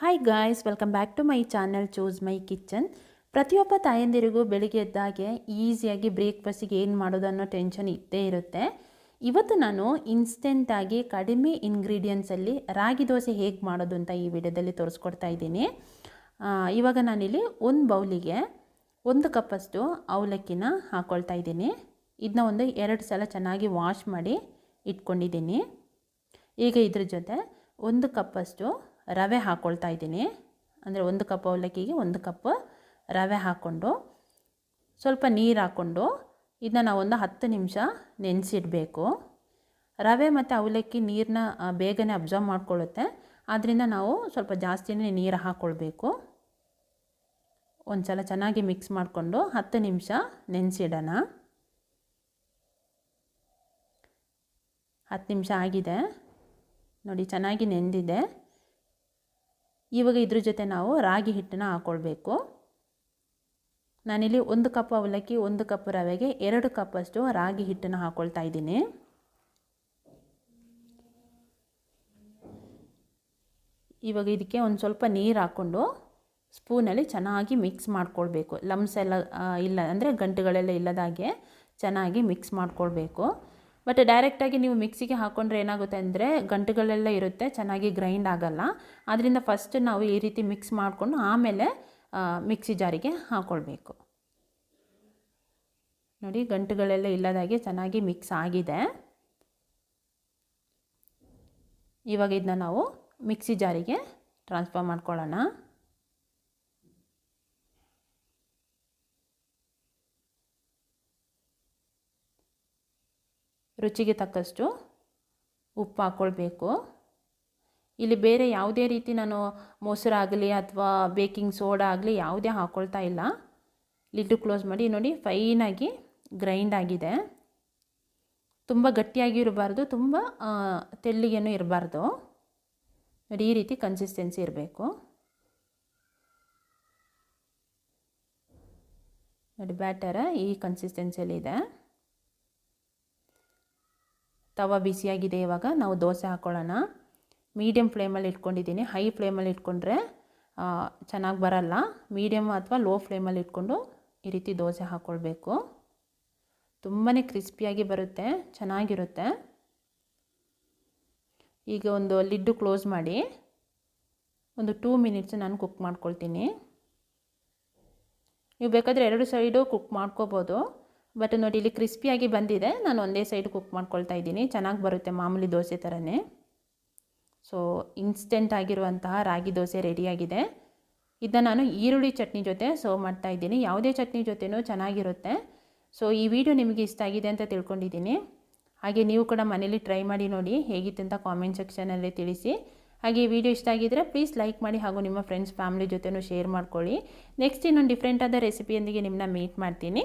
Hi guys welcome back to my channel choose my kitchen ಪ್ರತಿಯೊಬ್ಬ ತಾಯಂದಿರಿಗೂ ಬೆಳಿಗ್ಗೆ ಎದ್ದಾಗೆ ಈಸಿಯಾಗಿ ಬ್ರೇಕ್ಫಾಸ್ಟಿಗೆ ಏನು ಮಾಡೋದು ಅನ್ನೋ ಟೆನ್ಷನ್ ಇದ್ದೇ ಇರುತ್ತೆ. ಇವತ್ತು ನಾನು ಇನ್ಸ್ಟೆಂಟಾಗಿ ಕಡಿಮೆ ಇಂಗ್ರೀಡಿಯೆಂಟ್ಸಲ್ಲಿ ರಾಗಿ ದೋಸೆ ಹೇಗೆ ಮಾಡೋದು ಅಂತ ಈ ವಿಡಿಯೋದಲ್ಲಿ ತೋರಿಸ್ಕೊಡ್ತಾ ಇದ್ದೀನಿ. ಇವಾಗ ನಾನಿಲ್ಲಿ ಒಂದು ಬೌಲಿಗೆ ಒಂದು ಕಪ್ಪಷ್ಟು ಅವಲಕ್ಕಿನ ಹಾಕ್ಕೊಳ್ತಾ ಇದ್ದೀನಿ. ಇದನ್ನ ಒಂದು ಎರಡು ಸಲ ಚೆನ್ನಾಗಿ ವಾಶ್ ಮಾಡಿ ಇಟ್ಕೊಂಡಿದ್ದೀನಿ. ಈಗ ಇದ್ರ ಜೊತೆ ಒಂದು ಕಪ್ಪಷ್ಟು ರವೆ ಹಾಕ್ಕೊಳ್ತಾ ಇದ್ದೀನಿ. ಅಂದರೆ ಒಂದು ಕಪ್ ಅವಲಕ್ಕಿಗೆ ಒಂದು ಕಪ್ ರವೆ ಹಾಕ್ಕೊಂಡು ಸ್ವಲ್ಪ ನೀರು ಹಾಕ್ಕೊಂಡು ಇದನ್ನ ಒಂದು ಹತ್ತು ನಿಮಿಷ ನೆನೆಸಿಡಬೇಕು. ರವೆ ಮತ್ತು ಅವಲಕ್ಕಿ ನೀರನ್ನ ಬೇಗನೆ ಅಬ್ಸರ್ವ್ ಮಾಡ್ಕೊಳ್ಳುತ್ತೆ. ಆದ್ದರಿಂದ ನಾವು ಸ್ವಲ್ಪ ಜಾಸ್ತಿನೇ ನೀರು ಹಾಕ್ಕೊಳ್ಬೇಕು ಒಂದು ಸಲ ಚೆನ್ನಾಗಿ ಮಿಕ್ಸ್ ಮಾಡಿಕೊಂಡು ಹತ್ತು ನಿಮಿಷ ನೆನೆಸಿಡೋಣ. ಹತ್ತು ನಿಮಿಷ ಆಗಿದೆ. ನೋಡಿ ಚೆನ್ನಾಗಿ ನೆಂದಿದೆ. ಇವಾಗ ಇದ್ರ ಜೊತೆ ನಾವು ರಾಗಿ ಹಿಟ್ಟನ್ನು ಹಾಕ್ಕೊಳ್ಬೇಕು ನಾನಿಲ್ಲಿ ಒಂದು ಕಪ್ ಅವಲಕ್ಕಿ, ಒಂದು ಕಪ್ ರವೆಗೆ, ಎರಡು ಕಪ್ಪಷ್ಟು ರಾಗಿ ಹಿಟ್ಟನ್ನು ಹಾಕ್ಕೊಳ್ತಾ ಇದ್ದೀನಿ. ಇವಾಗ ಇದಕ್ಕೆ ಒಂದು ಸ್ವಲ್ಪ ನೀರು ಹಾಕ್ಕೊಂಡು ಸ್ಪೂನಲ್ಲಿ ಚೆನ್ನಾಗಿ ಮಿಕ್ಸ್ ಮಾಡ್ಕೊಳ್ಬೇಕು. ಲಮ್ಸ್ ಎಲ್ಲ ಇಲ್ಲ ಅಂದರೆ ಗಂಟುಗಳೆಲ್ಲ ಇಲ್ಲದಾಗೆ ಚೆನ್ನಾಗಿ ಮಿಕ್ಸ್ ಮಾಡ್ಕೊಳ್ಬೇಕು. ಬಟ್ ಡೈರೆಕ್ಟಾಗಿ ನೀವು ಮಿಕ್ಸಿಗೆ ಹಾಕ್ಕೊಂಡ್ರೆ ಏನಾಗುತ್ತೆ ಅಂದರೆ ಗಂಟುಗಳೆಲ್ಲ ಇರುತ್ತೆ, ಚೆನ್ನಾಗಿ ಗ್ರೈಂಡ್ ಆಗಲ್ಲ. ಆದ್ದರಿಂದ ಫಸ್ಟ್ ನಾವು ಈ ರೀತಿ ಮಿಕ್ಸ್ ಮಾಡಿಕೊಂಡು ಆಮೇಲೆ ಮಿಕ್ಸಿ ಜಾರಿಗೆ ಹಾಕ್ಕೊಳ್ಬೇಕು ನೋಡಿ, ಗಂಟುಗಳೆಲ್ಲ ಇಲ್ಲದಾಗೆ ಚೆನ್ನಾಗಿ ಮಿಕ್ಸ್ ಆಗಿದೆ. ಇವಾಗ ಇದನ್ನ ನಾವು ಮಿಕ್ಸಿ ಜಾರಿಗೆ ಟ್ರಾನ್ಸ್ಫರ್ ಮಾಡ್ಕೊಳ್ಳೋಣ. ರುಚಿಗೆ ತಕ್ಕಷ್ಟು ಉಪ್ಪು ಹಾಕ್ಕೊಳ್ಬೇಕು ಇಲ್ಲಿ ಬೇರೆ ಯಾವುದೇ ರೀತಿ ನಾನು ಮೊಸರಾಗಲಿ ಅಥವಾ ಬೇಕಿಂಗ್ ಸೋಡಾ ಆಗಲಿ ಯಾವುದೇ ಹಾಕ್ಕೊಳ್ತಾ ಇಲ್ಲ. ಲಿಡ್ಡು ಕ್ಲೋಸ್ ಮಾಡಿ ನೋಡಿ ಫೈನಾಗಿ ಗ್ರೈಂಡ್ ಆಗಿದೆ. ತುಂಬ ಗಟ್ಟಿಯಾಗಿ ಇರಬಾರ್ದು, ತುಂಬ ತೆಳ್ಳಗೇನೂ ಇರಬಾರ್ದು. ನೋಡಿ ಈ ರೀತಿ ಕನ್ಸಿಸ್ಟೆನ್ಸಿ ಇರಬೇಕು. ನೋಡಿ ಬ್ಯಾಟರ ಈ ಕನ್ಸಿಸ್ಟೆನ್ಸಿಯಲ್ಲಿ ಇದೆ. ತವ ಬಿಸಿಯಾಗಿದೆ ಇವಾಗ. ನಾವು ದೋಸೆ ಹಾಕ್ಕೊಳ್ಳೋಣ ಮೀಡಿಯಮ್ ಫ್ಲೇಮಲ್ಲಿ ಇಟ್ಕೊಂಡಿದ್ದೀನಿ. ಹೈ ಫ್ಲೇಮಲ್ಲಿ ಇಟ್ಕೊಂಡ್ರೆ ಚೆನ್ನಾಗಿ ಬರಲ್ಲ. ಮೀಡಿಯಮ್ ಅಥವಾ ಲೋ ಫ್ಲೇಮಲ್ಲಿ ಇಟ್ಕೊಂಡು ಈ ರೀತಿ ದೋಸೆ ಹಾಕ್ಕೊಳ್ಬೇಕು ತುಂಬಾ ಕ್ರಿಸ್ಪಿಯಾಗಿ ಬರುತ್ತೆ, ಚೆನ್ನಾಗಿರುತ್ತೆ. ಈಗ ಒಂದು ಲಿಡ್ಡು ಕ್ಲೋಸ್ ಮಾಡಿ, ಒಂದು ಟೂ ಮಿನಿಟ್ಸ್ ನಾನು ಕುಕ್ ಮಾಡ್ಕೊಳ್ತೀನಿ. ನೀವು ಬೇಕಾದರೆ ಎರಡು ಸೈಡು ಕುಕ್ ಮಾಡ್ಕೋಬೋದು. ಬಟ್ ನೋಡಿ ಇಲ್ಲಿ ಕ್ರಿಸ್ಪಿಯಾಗಿ ಬಂದಿದೆ. ನಾನು ಒಂದೇ ಸೈಡ್ ಕುಕ್ ಮಾಡ್ಕೊಳ್ತಾ ಇದ್ದೀನಿ. ಚೆನ್ನಾಗಿ ಬರುತ್ತೆ ಮಾಮೂಲಿ ದೋಸೆ ಥರನೇ ಸೊ ಇನ್ಸ್ಟೆಂಟ್ ಆಗಿರುವಂತಹ ರಾಗಿ ದೋಸೆ ರೆಡಿಯಾಗಿದೆ ಇದನ್ನ ನಾನು ಈರುಳ್ಳಿ ಚಟ್ನಿ ಜೊತೆ ಸರ್ವ್ ಮಾಡ್ತಾ ಇದ್ದೀನಿ. ಯಾವುದೇ ಚಟ್ನಿ ಜೊತೆನೂ ಚೆನ್ನಾಗಿರುತ್ತೆ. ಸೊ ಈ ವಿಡಿಯೋ ನಿಮಗೆ ಇಷ್ಟ ಆಗಿದೆ ಅಂತ ತಿಳ್ಕೊಂಡಿದ್ದೀನಿ. ಹಾಗೆ ನೀವು ಕೂಡ ಮನೇಲಿ ಟ್ರೈ ಮಾಡಿ ನೋಡಿ ಹೇಗಿತ್ತು ಅಂತ ಕಾಮೆಂಟ್ ಸೆಕ್ಷನಲ್ಲಿ ತಿಳಿಸಿ. ಹಾಗೆ ಈ ವಿಡಿಯೋ ಇಷ್ಟ ಆಗಿದ್ದರೆ ಪ್ಲೀಸ್ ಲೈಕ್ ಮಾಡಿ ಹಾಗೂ ನಿಮ್ಮ ಫ್ರೆಂಡ್ಸ್ ಫ್ಯಾಮಿಲಿ ಜೊತೆನೂ ಶೇರ್ ಮಾಡ್ಕೊಳ್ಳಿ. ನೆಕ್ಸ್ಟ್ ಇನ್ನೊಂದು ಡಿಫ್ರೆಂಟಾದ ರೆಸಿಪಿಯೊಂದಿಗೆ ನಿಮ್ಮನ್ನ ಮೀಟ್ ಮಾಡ್ತೀನಿ.